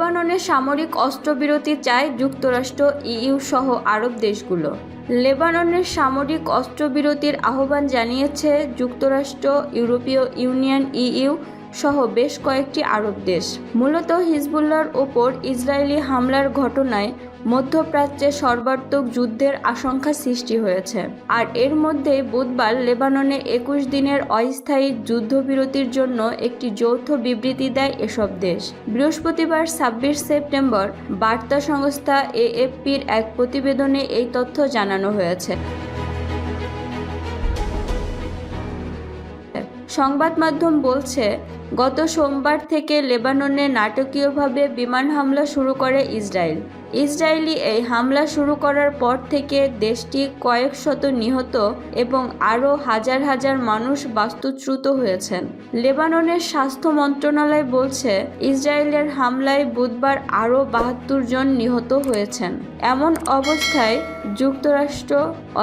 লেবাননে সামরিক অস্ত্রবিরতি চায় যুক্তরাষ্ট্র, ইইউ সহ আরব দেশগুলো। লেবাননের সামরিক অস্ত্রবিরতির আহ্বান জানিয়েছে যুক্তরাষ্ট্র, ইউরোপীয় ইউনিয়ন, ইইউ সহ বেশ কয়েকটি আরব দেশ। মূলত হিজবুল্লার ওপর ইসরায়েলি হামলার ঘটনায় মধ্যপ্রাচ্যে সর্বাত্মক যুদ্ধের আশঙ্কা সৃষ্টি হয়েছে। আর এর মধ্যে বুধবার লেবাননে একুশ দিনের অস্থায়ী যুদ্ধবিরতির জন্য একটি যৌথ বিবৃতি দেয় এসব দেশ। বৃহস্পতিবার ছাব্বিশ সেপ্টেম্বর বার্তা সংস্থা এএফপির এক প্রতিবেদনে এই তথ্য জানানো হয়েছে। সংবাদ মাধ্যম বলছে, গত সোমবার থেকে লেবাননে নাটকীয়ভাবে বিমান হামলা শুরু করে ইসরায়েল। ইসরায়েলি এই হামলা শুরু করার পর থেকে দেশটি কয়েক শত নিহত এবং আরও হাজার হাজার মানুষ বাস্তুচ্যুত হয়েছেন। লেবাননের স্বাস্থ্য মন্ত্রণালয় বলছে, ইসরায়েলের হামলায় বুধবার আরও বাহাত্তর জন নিহত হয়েছেন। এমন অবস্থায় যুক্তরাষ্ট্র,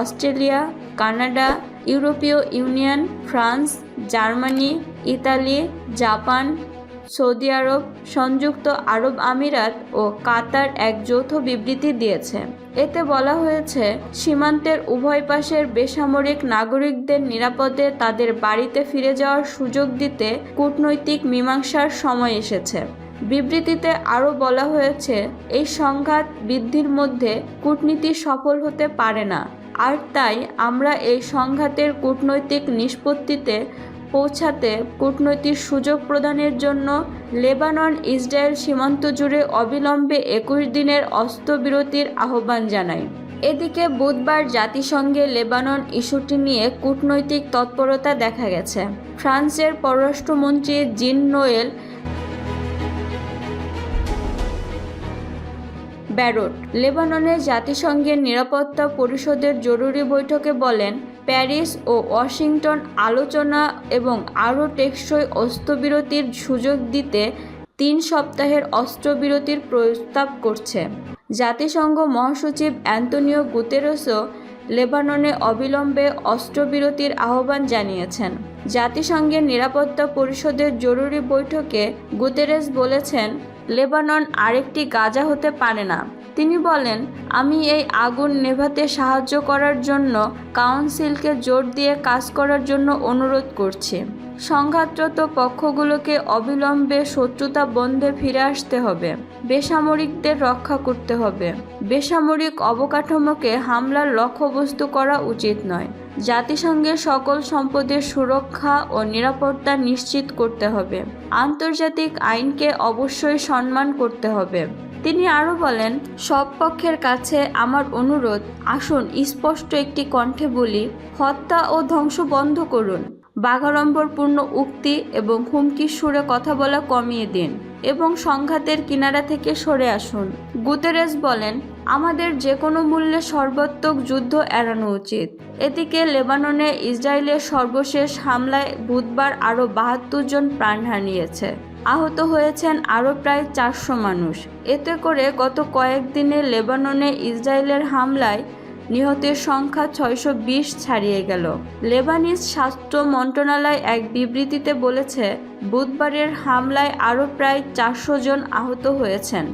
অস্ট্রেলিয়া, কানাডা ইউরোপীয় union, France, Germany, Italy, Japan, Saudi আরব, সংযুক্ত আরব আমিরাত ও কাতার এক যৌথ বিবৃতি দিয়েছে। এতে বলা হয়েছে, সীমান্তের উভয় পাশের বেসামরিক নাগরিকদের নিরাপদে তাদের বাড়িতে ফিরে যাওয়ার সুযোগ দিতে কূটনৈতিক মীমাংসার সময় এসেছে। বিবৃতিতে আরও বলা হয়েছে, এই সংঘাত বৃদ্ধির মধ্যে কূটনীতি সফল হতে পারে না। আর তাই আমরা এই সংঘাতের কূটনৈতিক নিষ্পত্তিতে পৌঁছাতে কূটনৈতিক সুযোগ প্রদানের জন্য লেবানন, ইসরায়েল সীমান্ত জুড়ে অবিলম্বে একুশ দিনের অস্ত্রবিরতির আহ্বান জানায় এদিকে বুধবার জাতিসংঘে লেবানন ইস্যুটি নিয়ে কূটনৈতিক তৎপরতা দেখা গেছে। ফ্রান্সের পররাষ্ট্রমন্ত্রী জিন নোয়েল ব্যারোট। লেবাননের জাতিসংঘের নিরাপত্তা পরিষদের জরুরি বৈঠকে বলেন, প্যারিস ও ওয়াশিংটন আলোচনা এবং আরও টেকসই অস্ত্রবিরতির সুযোগ দিতে তিন সপ্তাহের অস্ত্রবিরতির প্রস্তাব করছে। জাতিসংঘ মহাসচিব অ্যান্তনিও গুতেরেসও লেবাননে অবিলম্বে অস্ত্রবিরতির আহ্বান জানিয়েছেন। জাতিসংঘের নিরাপত্তা পরিষদের জরুরি বৈঠকে গুতেরেস বলেছেন লেবানন আরেকটি গাজা হতে পারে না। তিনি বলেন, আমি এই আগুন নেভাতে সাহায্য করার জন্য কাউন্সিলকে জোর দিয়ে কাজ করার জন্য অনুরোধ করছি। সংঘাতরত পক্ষগুলোকে অবিলম্বে শত্রুতা বন্ধে ফিরে আসতে হবে। বেসামরিকদের রক্ষা করতে হবে। বেসামরিক অবকাঠামোকে হামলার লক্ষ্যবস্তু করা উচিত নয়। জাতিসংঘের সকল সম্পদের সুরক্ষা ও নিরাপত্তা নিশ্চিত করতে হবে। আন্তর্জাতিক আইনকে অবশ্যই সম্মান করতে হবে। তিনি আরও বলেন, সব পক্ষের কাছে আমার অনুরোধ, আসুন স্পষ্ট একটি কণ্ঠে বলি, হত্যা ও ধ্বংস বন্ধ করুন। বাগাড়ম্বরপূর্ণ উক্তি এবং হুমকির সুরে কথা বলা কমিয়ে দিন এবং সংঘাতের কিনারা থেকে সরে আসুন। গুতেরেস বলেন, আমাদের যে কোনো মূল্যে সর্বাত্মক যুদ্ধ এড়ানো উচিত। এদিকে লেবাননে ইসরায়েলের সর্বশেষ হামলায় বুধবার আরও বাহাত্তর জন প্রাণ হারিয়েছে। আহত হয়েছেন আরও প্রায় চারশো মানুষ। এতে করে গত কয়েকদিনে লেবাননে ইসরায়েলের হামলায় নিহতের সংখ্যা ছয়শো বিশ ছাড়িয়ে গেল। লেবানিজ স্বাস্থ্য মন্ত্রণালয় এক বিবৃতিতে বলেছে, বুধবারের হামলায় আরও প্রায় চারশো জন আহত হয়েছেন।